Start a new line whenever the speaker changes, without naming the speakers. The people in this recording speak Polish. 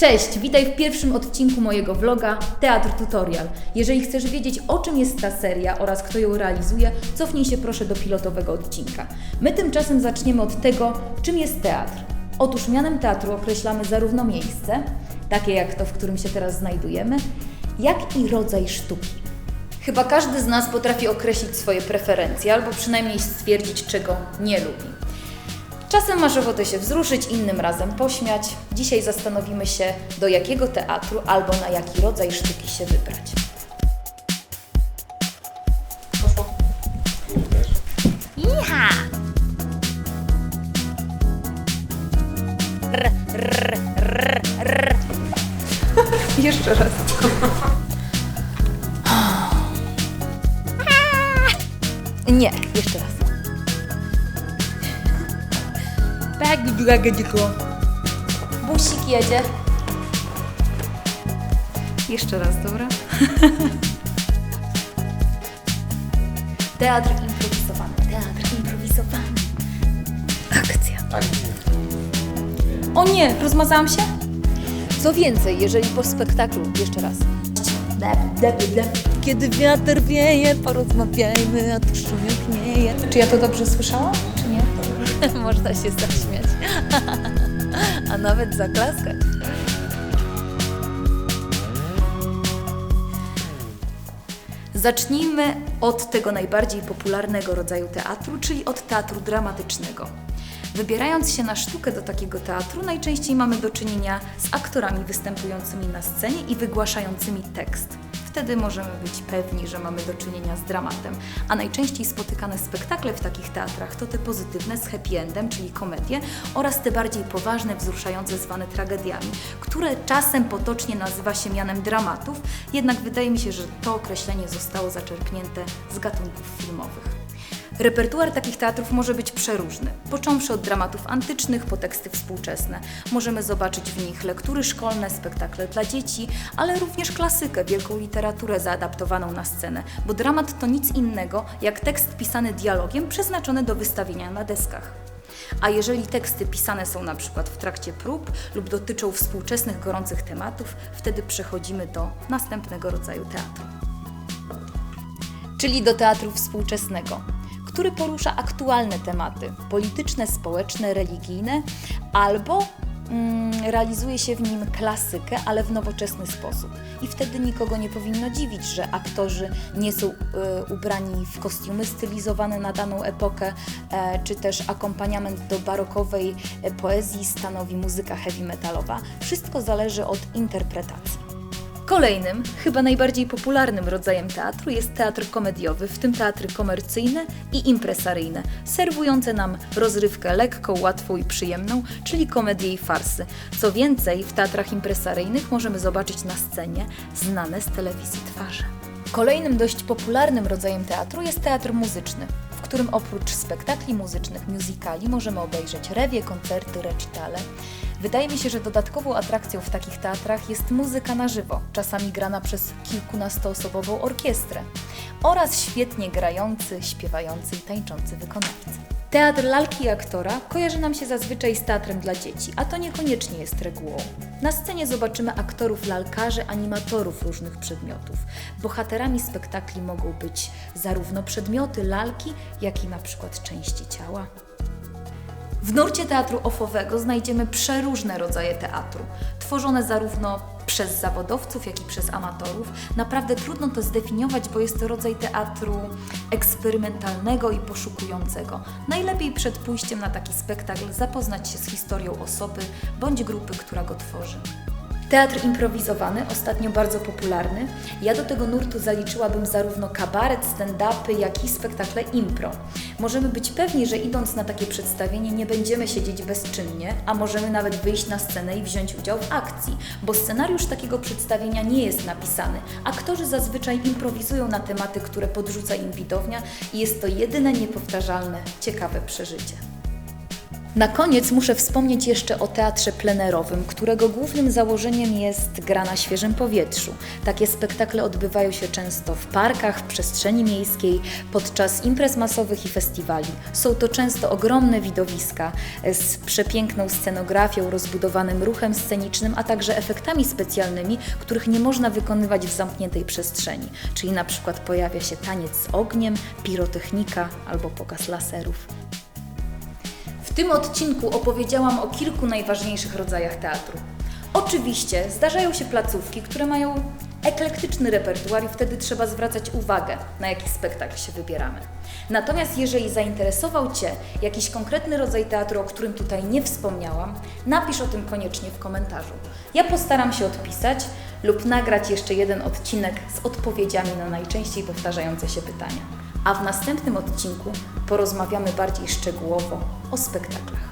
Cześć, witaj w pierwszym odcinku mojego vloga Teatr Tutorial. Jeżeli chcesz wiedzieć o czym jest ta seria oraz kto ją realizuje, cofnij się proszę do pilotowego odcinka. My tymczasem zaczniemy od tego, czym jest teatr. Otóż mianem teatru określamy zarówno miejsce, takie jak to, w którym się teraz znajdujemy, jak i rodzaj sztuki. Chyba każdy z nas potrafi określić swoje preferencje albo przynajmniej stwierdzić, czego nie lubi. Czasem masz ochotę się wzruszyć, innym razem pośmiać. Dzisiaj zastanowimy się, do jakiego teatru albo na jaki rodzaj sztuki się wybrać.
Iha!
Jeszcze raz. Nie, jeszcze raz. Tak, dziko. Busik jedzie. Jeszcze raz, dobra? Teatr improwizowany. Teatr improwizowany. Akcja. O nie, rozmazałam się? Co więcej, jeżeli po spektaklu, jeszcze raz. Kiedy wiatr wieje, porozmawiajmy, a tu szumiok nie Czy ja to dobrze słyszałam? Można się zaśmiać. a nawet zaklaskać. Zacznijmy od tego najbardziej popularnego rodzaju teatru, czyli od teatru dramatycznego. Wybierając się na sztukę do takiego teatru, najczęściej mamy do czynienia z aktorami występującymi na scenie i wygłaszającymi tekst. Wtedy możemy być pewni, że mamy do czynienia z dramatem. A najczęściej spotykane spektakle w takich teatrach to te pozytywne z happy endem, czyli komedie, oraz te bardziej poważne, wzruszające zwane tragediami, które czasem potocznie nazywa się mianem dramatów, jednak wydaje mi się, że to określenie zostało zaczerpnięte z gatunków filmowych. Repertuar takich teatrów może być przeróżny, począwszy od dramatów antycznych po teksty współczesne. Możemy zobaczyć w nich lektury szkolne, spektakle dla dzieci, ale również klasykę, wielką literaturę zaadaptowaną na scenę, bo dramat to nic innego jak tekst pisany dialogiem przeznaczony do wystawienia na deskach. A jeżeli teksty pisane są na przykład w trakcie prób lub dotyczą współczesnych gorących tematów, wtedy przechodzimy do następnego rodzaju teatru czyli do teatru współczesnego, który porusza aktualne tematy polityczne, społeczne, religijne, albo mm, realizuje się w nim klasykę, ale w nowoczesny sposób. I wtedy nikogo nie powinno dziwić, że aktorzy nie są y, ubrani w kostiumy stylizowane na daną epokę, e, czy też akompaniament do barokowej e, poezji stanowi muzyka heavy metalowa. Wszystko zależy od interpretacji. Kolejnym, chyba najbardziej popularnym rodzajem teatru jest teatr komediowy, w tym teatry komercyjne i impresaryjne, serwujące nam rozrywkę lekką, łatwą i przyjemną, czyli komedię i farsy. Co więcej, w teatrach impresaryjnych możemy zobaczyć na scenie znane z telewizji twarze. Kolejnym dość popularnym rodzajem teatru jest teatr muzyczny, w którym oprócz spektakli muzycznych, musicali możemy obejrzeć rewie, koncerty, recitale. Wydaje mi się, że dodatkową atrakcją w takich teatrach jest muzyka na żywo, czasami grana przez kilkunastoosobową orkiestrę oraz świetnie grający, śpiewający i tańczący wykonawcy. Teatr lalki i aktora kojarzy nam się zazwyczaj z teatrem dla dzieci, a to niekoniecznie jest regułą. Na scenie zobaczymy aktorów lalkarzy, animatorów różnych przedmiotów. Bohaterami spektakli mogą być zarówno przedmioty lalki, jak i na przykład części ciała. W nurcie teatru ofowego znajdziemy przeróżne rodzaje teatru, tworzone zarówno przez zawodowców, jak i przez amatorów. Naprawdę trudno to zdefiniować, bo jest to rodzaj teatru eksperymentalnego i poszukującego. Najlepiej przed pójściem na taki spektakl zapoznać się z historią osoby bądź grupy, która go tworzy. Teatr improwizowany, ostatnio bardzo popularny. Ja do tego nurtu zaliczyłabym zarówno kabaret, stand-upy, jak i spektakle impro. Możemy być pewni, że idąc na takie przedstawienie nie będziemy siedzieć bezczynnie, a możemy nawet wyjść na scenę i wziąć udział w akcji, bo scenariusz takiego przedstawienia nie jest napisany. Aktorzy zazwyczaj improwizują na tematy, które podrzuca im widownia i jest to jedyne niepowtarzalne, ciekawe przeżycie. Na koniec muszę wspomnieć jeszcze o teatrze plenerowym, którego głównym założeniem jest gra na świeżym powietrzu. Takie spektakle odbywają się często w parkach, w przestrzeni miejskiej, podczas imprez masowych i festiwali. Są to często ogromne widowiska z przepiękną scenografią, rozbudowanym ruchem scenicznym, a także efektami specjalnymi, których nie można wykonywać w zamkniętej przestrzeni. Czyli na przykład pojawia się taniec z ogniem, pirotechnika albo pokaz laserów. W tym odcinku opowiedziałam o kilku najważniejszych rodzajach teatru. Oczywiście zdarzają się placówki, które mają eklektyczny repertuar i wtedy trzeba zwracać uwagę, na jaki spektakl się wybieramy. Natomiast jeżeli zainteresował Cię jakiś konkretny rodzaj teatru, o którym tutaj nie wspomniałam, napisz o tym koniecznie w komentarzu. Ja postaram się odpisać lub nagrać jeszcze jeden odcinek z odpowiedziami na najczęściej powtarzające się pytania. A w następnym odcinku porozmawiamy bardziej szczegółowo o spektaklach.